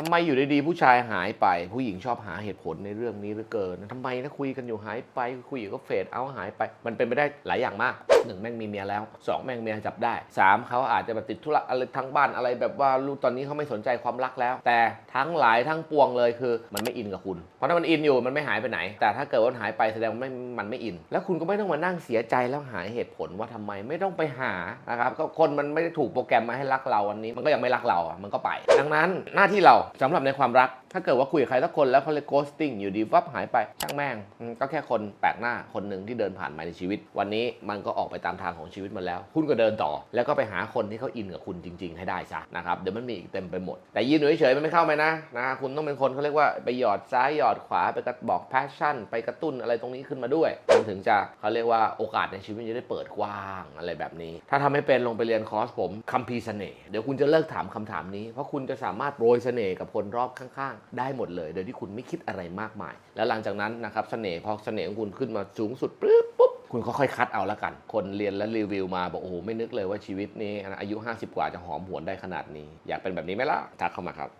ทำไมอยู่ดีๆผู้ชายหายไป ผู้หญิงชอบหาเหตุผลในเรื่องนี้เหลือเกินทำไมนะคุยกันอยู่หายไป คุยอยู่ก็เฟดเอาหายไป มันเป็นไปได้หลายอย่างมากหนึ่งแม่งมีเมียแล้วสองแม่งเมียจับได้สามเขาอาจจะแบบติดธุระอะไรทั้งบ้านอะไรแบบว่าลูกตอนนี้เขาไม่สนใจความรักแล้ว แต่ทั้งหลายทั้งปวงเลยคือ มันไม่อินกับคุณ เพราะถ้ามันอินอยู่มันไม่หายไปไหน แต่ถ้าเกิดว่าหายไปแสดงว่าไม่มันไม่อิน แล้วคุณก็ไม่ต้องมานั่งเสียใจแล้วหาเหตุผลว่าทำไมไม่ต้องไปหานะครับก็คนมันไม่ได้ถูกโปรแกรมมาให้รักเราวันนี้ มันก็ยังไม่รักเราอะมันก็ไป ดังนั้นหน้าที่เราสำหรับในความรักถ้าเกิดว่าคุยกับใครสักคนแล้วเขาเลย ghosting อยู่ดีวับหายไปช่างแม่งก็แค่คนแปลกหน้าคนหนึ่งที่เดินผ่านมาในชีวิต วันนี้มันก็ออกไปตามทางของชีวิตมันแล้ว คุณก็เดินต่อ แล้วก็ไปหาคนที่เขาอินกับคุณจริง ๆ ให้ได้ซะนะครับเดี๋ยวมันมีอีกเต็มไปหมด แต่ยืนเฉยๆมันไม่เข้าไหมนะนะคุณต้องเป็นคนเขาเรียกว่าไปหยอดซ้ายหยอดขวาไปกระบอก passion ไปกระตุ้นอะไรตรงนี้ขึ้นมาด้วยมันถึงจะเขาเรียกว่าโอกาสในชีวิตจะได้เปิดกว้างอะไรแบบนี้ ถ้าทำให้เป็นลงไปเรียนคอร์สผมคัมภีร์เสน่ห์เดี๋ยวคุณจะเลิกถามคำถามนี้ เพราะคุณจะสามารถโปรยเสน่ห์กับคนรอบข้างได้หมดเลย โดยที่คุณไม่คิดอะไรมากมาย แล้วหลังจากนั้นนะครับเสน่ห์พอเสน่ห์ของคุณขึ้นมาสูงสุดปุ๊บปุ๊บคุณก็ค่อยคัดเอาละกัน คนเรียนและรีวิวมาบอกโอ้โหไม่นึกเลยว่าชีวิตนี้อายุ 50 กว่าจะหอมหวนได้ขนาดนี้ อยากเป็นแบบนี้ไหมล่ะทักเข้ามาครับ